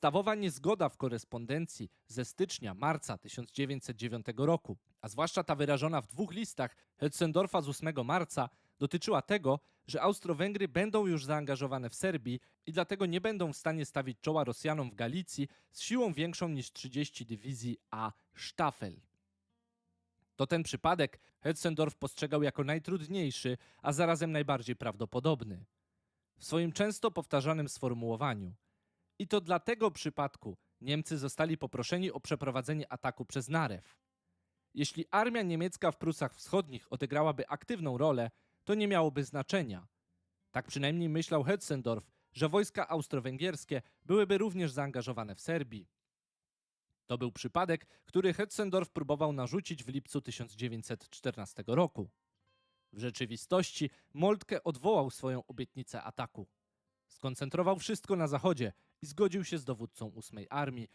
podstawowa niezgoda w korespondencji ze stycznia-marca 1909 roku, a zwłaszcza ta wyrażona w dwóch listach Hetzendorfa z 8 marca, dotyczyła tego, że Austro-Węgry będą już zaangażowane w Serbii i dlatego nie będą w stanie stawić czoła Rosjanom w Galicji z siłą większą niż 30 dywizji A Staffel. To ten przypadek Hetzendorf postrzegał jako najtrudniejszy, a zarazem najbardziej prawdopodobny. W swoim często powtarzanym sformułowaniu. I to dla tego przypadku Niemcy zostali poproszeni o przeprowadzenie ataku przez Narew. Jeśli armia niemiecka w Prusach Wschodnich odegrałaby aktywną rolę, to nie miałoby znaczenia. Tak przynajmniej myślał Hetzendorf, że wojska austro-węgierskie byłyby również zaangażowane w Serbii. To był przypadek, który Hetzendorf próbował narzucić w lipcu 1914 roku. W rzeczywistości Moltke odwołał swoją obietnicę ataku. Skoncentrował wszystko na zachodzie i zgodził się z dowódcą 8 armii,